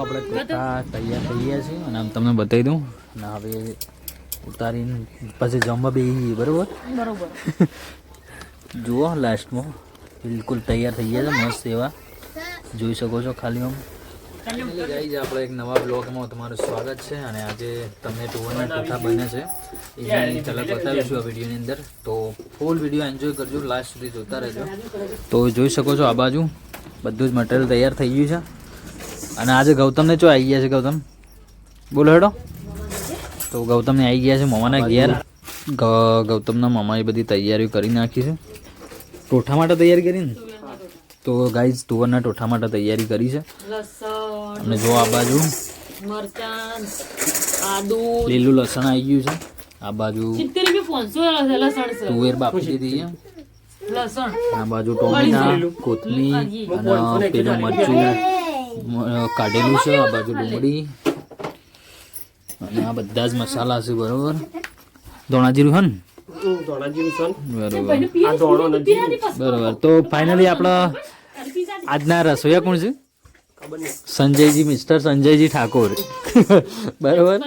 આપણે કુર્તા તૈયાર થઈ ગયા છીએ અને આમ તમને બતાવી દઉં. અને હવે ઉતારીને પછી જમવા બી બરાબર? બરોબર. જુઓ લાસ્ટમાં. બિલકુલ તૈયાર થઈ ગયા છે મસ્ત એવા. જોઈ શકો છો ખાલી આમ. ગાઈઝ આપણે એક નવા બ્લોગમાં તમારું સ્વાગત છે અને આજે તમને ટુવરના કથા બને છે. એની ઝલક બતાવીશું આ વિડીયોની અંદર. તો ફૂલ વીડિયો એન્જોય કરજો લાસ્ટ સુધી જોતા રહેજો. તો જોઈ શકો છો આ બાજુ બધું જ મટીરિયલ તૈયાર થઈ ગયું છે. અને આજે ગૌતમને ચો આવી ગયા છે ગૌતમ? બોલો હેડો. તો ગૌતમને આવી ગયા છે મમાના ઘેર. ગૌતમના મમાએ બધી તૈયારીઓ કરી નાખી છે. ટોઠા માટે તૈયારી કરીને? તો ગાઈઝ તુવરના ટોઠા માટે તૈયારી કરી છે. અને જો આ બાજુ લીલું લસણ આવી ગયું છે. આ બાજુ તુવેર બાફી દીધી છે. લસણ. આ બાજુ ટોમેટા કોથમીર અને પેલું મરચું. કાઢેલું છે આ બાજુ ડુંગળી. અને આ બધા જ મસાલા છે બરોબર? ધોણાજીરું હે ને? બરોબર. બરોબર. તો ફાઇનલી આપણા આજના રસોઈયા કોણ છે? સંજયજી મિસ્ટર સંજયજી ઠાકોર. બરોબર?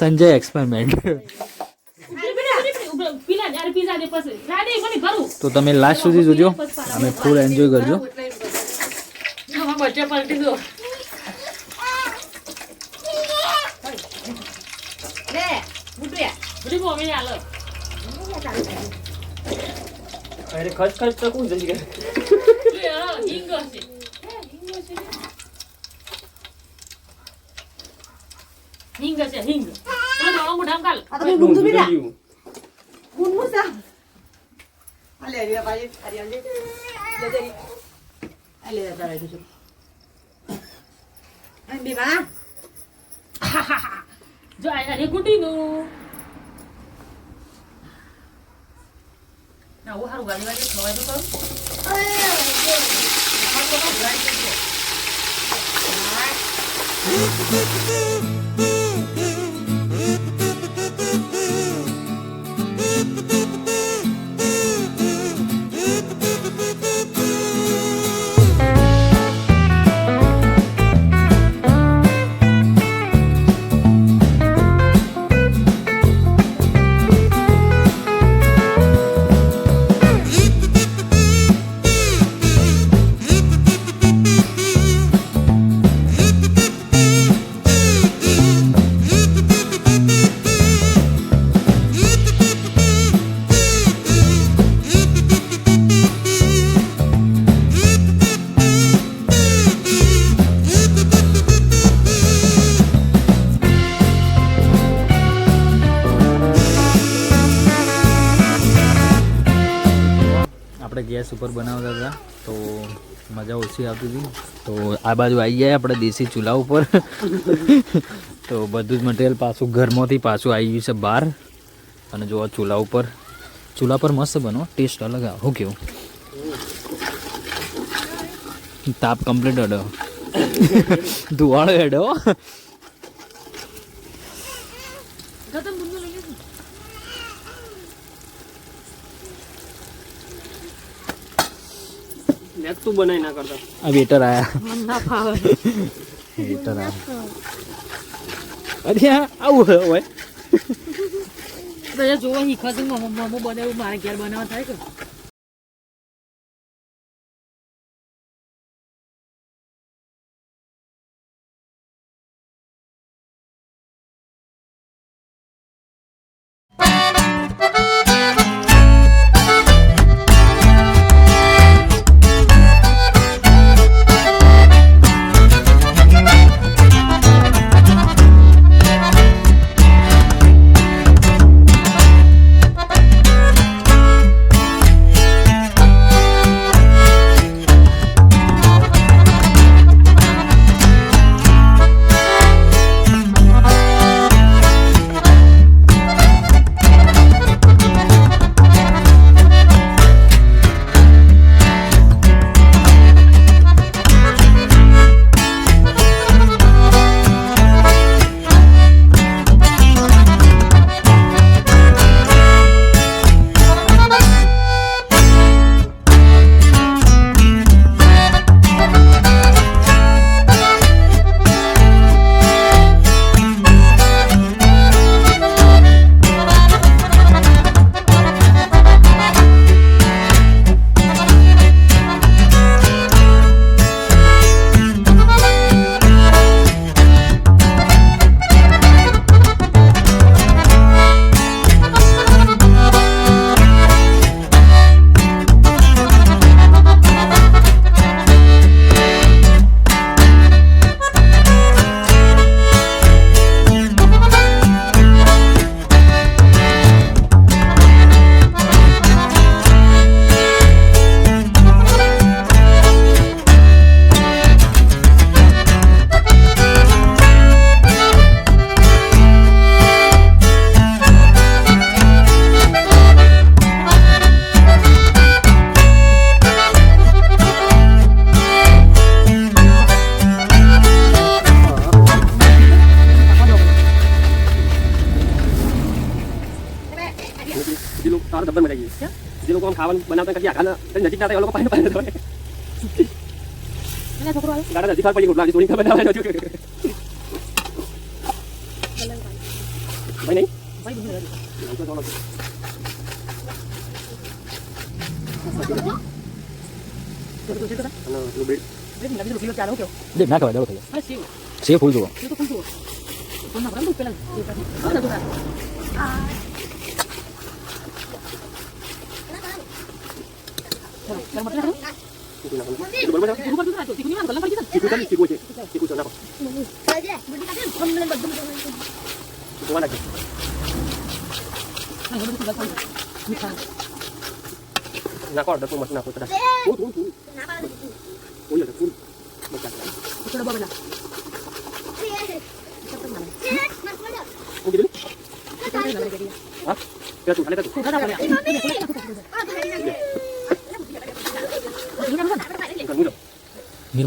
સંજય એક્સપેરિમેન્ટ તો તમે લાસ્ટ સુધી જોજો. અને ફૂલ એન્જોય કરજો. બચ્ચા પલટી દો. બધી મમ્મી આલો અરે ખર્ચ ખર્ચ તો કોણ લે, આ હિંગ હશે. હિંગ હશે હિંગ. મોઢામાં કાલ ગયું આ અરે ગુટીનું આવું હારું ગાડી વાળી ખવાય તો કરું આપણે ગેસ ઉપર બનાવતા હતા, તો મજા ઓછી આવતી હતી. તો આ બાજુ આવી ગયા આપણે દેશી ચૂલા ઉપર. તો બધું જ મટીરિયલ પાછું ઘરમાંથી પાછું આવી ગયું છે બહાર. અને જો ચૂલા ઉપર, ચૂલા પર મસ્ત બનો, ટેસ્ટ અલગ આવે. શું કેવું? તાપ કમ્પ્લીટ અડો ધુવાળો અડો ગતમ બુંદો લઈ લેજો મેં તું બનાવી ના કરતા. આ વેટર આયા. મન ના ફાવે. વેટર આયા. અરે આ આવું હોય જોવા શીખવાથી મમ્મા મમ્મો બનાવ્યું મારે ઘેર બનાવવા થાય કે? ખાવાનું બનાવતા કદી આગળ નજીક ના થાય લોકો પાણી પાણી. અને છોકરો આવ્યો? ગાડા નજીક પડી રોટલા આજે થોડી ખબર ભાઈ નહીં? છે દેખ ના ખવાય થઈ સેવ. ફૂલ જુઓ. ફૂલ જુઓ પેલા સેવ કાઢી હા ના દોરા ચલો ચાલ મત લાગો ચીકુ નાખવાનું. ચીકુ બરોબર છે? ગુરુ પર દૂધ તીખું નહીં કલમ પડી જશે ચીકુ ચાલ,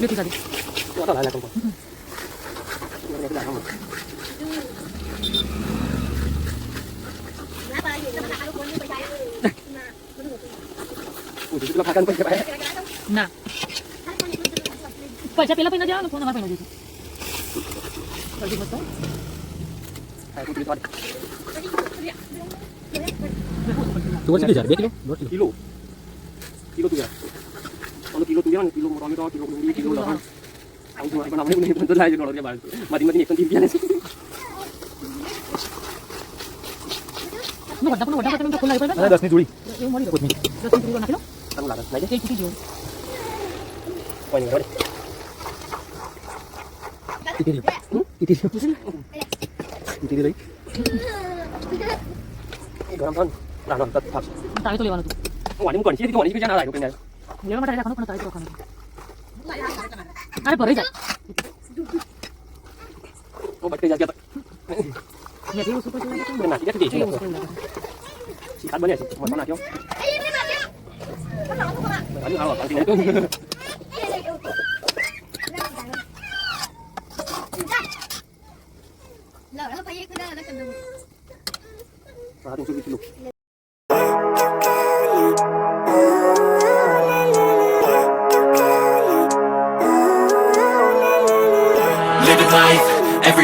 Lihat saja. Enggak lah, kamu. Nah. Paja pila pina dia, phone number pina dito. Pwede kilo? kilo. Kilo. Kilo to. કેટલી ચાર બે કિલો દોઢ કિલો કિલો કિલો તું યાર ઓલો કિલો તું યાર ને કિલો ટોમેટો કિલો ડુંગળી કિલો લસણ આવું મારી પણ આપણે નહીં તો લાવી દેવાનો રે બાર મારી મારી એક ટીમ છે નો વડા પણ વડા તમે તો ખોલા પડે દસની જોડી એવું મળી કોથમીર દસ મિનિટ નાખી લો આનું લાગે નહીં તેલ તૂટી ગયું કોઈ નહીં ઈટી ઈટી ઈટી રહી ગરમ લેવા માટે રાખવાનું પણ તાવે તો અરે ભરાઈ જાય ઓ બટકે જા ગયા છે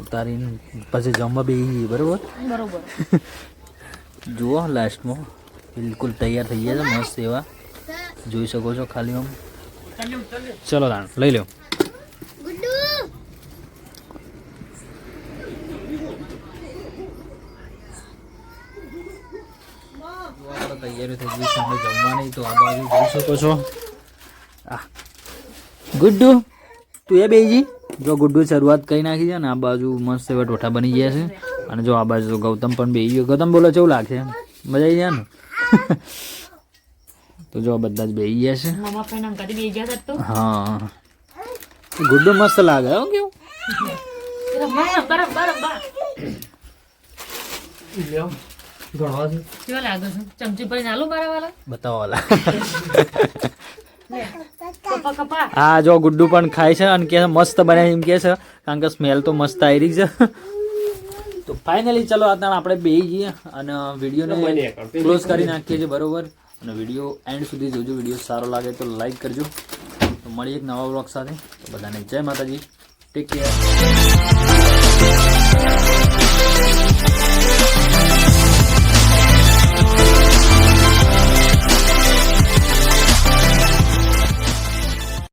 ઉતારીને પછી જમવા બેસી જઈએ બરાબર? બરોબર. જુઓ લાસ્ટમાં. બિલકુલ તૈયાર થઈ ગયા છે મસ્ત એવા. જોઈ શકો છો ખાલી આમ. ચલો તાણ લઈ લો તૈયારી થઈ ગઈ છે જમવાની તો આ બાજુ જોઈ શકો છો. આ. ગુડ્ડુ તું એ બેજી જો ગુડ્ડુ શરૂઆત કરી નાખી છે ને આ બાજુ મસ્ત એવા ટોઠા બની ગયા છે. અને જો આ બાજુ ગૌતમ પણ બે ગયો. ગૌતમ બોલો કેવું લાગશે મજા આવી જાય ને? તો જો આ બધા જ બે ગયા છે. હા. ગુડ્ડુ મસ્ત લાગે હો કેવું? બરાબર બરાબર કેવા લાગે છે? ચમચી ભરીને આલુ મારા વાલા બતાવો હા જો ગુડ્ડુ પણ ખાય છે અને કે મસ્ત બને એમ કે છે. કારણ કે સ્મેલ તો મસ્ત આવી રહી છે. તો ફાઇનલી ચલો અત્યારે આપણે બે જઈએ અને વિડીયોને ક્લોઝ કરી નાખીએ છીએ બરોબર. અને વીડિયો એન્ડ સુધી જોજો વીડિયો સારો લાગે તો લાઈક કરજો. તો મળીએ એક નવા બ્લોગ સાથે. તો બધાને જય માતાજી. Take care